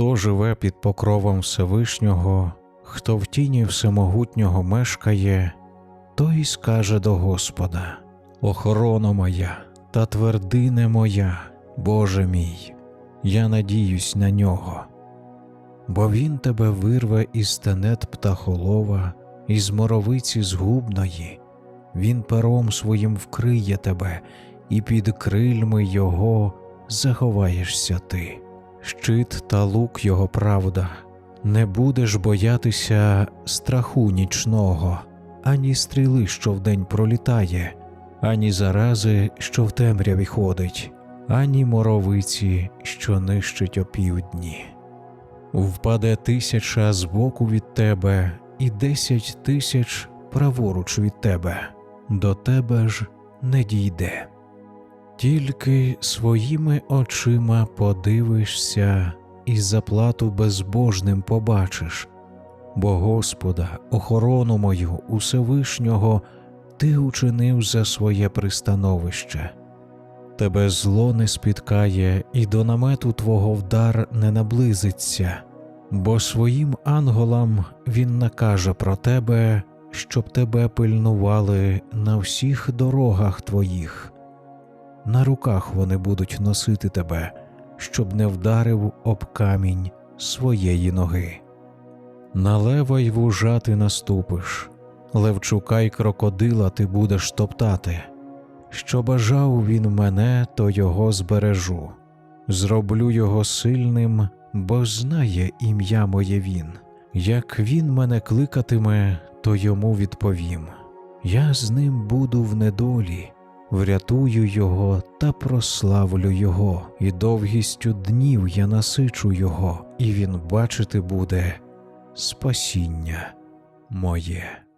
Хто живе під покровом Всевишнього, хто в тіні всемогутнього мешкає, той скаже до Господа: Охорона моя та твердине моя, Боже мій, я надіюсь на нього. Бо він тебе вирве із тенет птахолова, із моровиці згубної, він пером своїм вкриє тебе, і під крильми його заховаєшся ти. Щит та лук його правда, не будеш боятися страху нічного, ані стріли, що вдень пролітає, ані зарази, що в темряві ходить, ані моровиці, що нищить опівдні. Впаде тисяча збоку від тебе, і десять тисяч праворуч від тебе, до тебе ж не дійде. Тільки своїми очима подивишся і заплату безбожним побачиш, бо Господа, охорону мою Усевишнього, ти учинив за своє пристановище. Тебе зло не спіткає, і до намету твого вдар не наблизиться, бо своїм анголам він накаже про тебе, щоб тебе пильнували на всіх дорогах твоїх. На руках вони будуть носити тебе, щоб не вдарив об камінь своєї ноги. На лева й вужа ти наступиш, левчука й крокодила ти будеш топтати. Що бажав він мене, то його збережу, зроблю його сильним, бо знає ім'я моє він. Як він мене кликатиме, то йому відповім. Я з ним буду в недолі, врятую його та прославлю його, і довгістю днів я насичу його, і він бачити буде спасіння моє.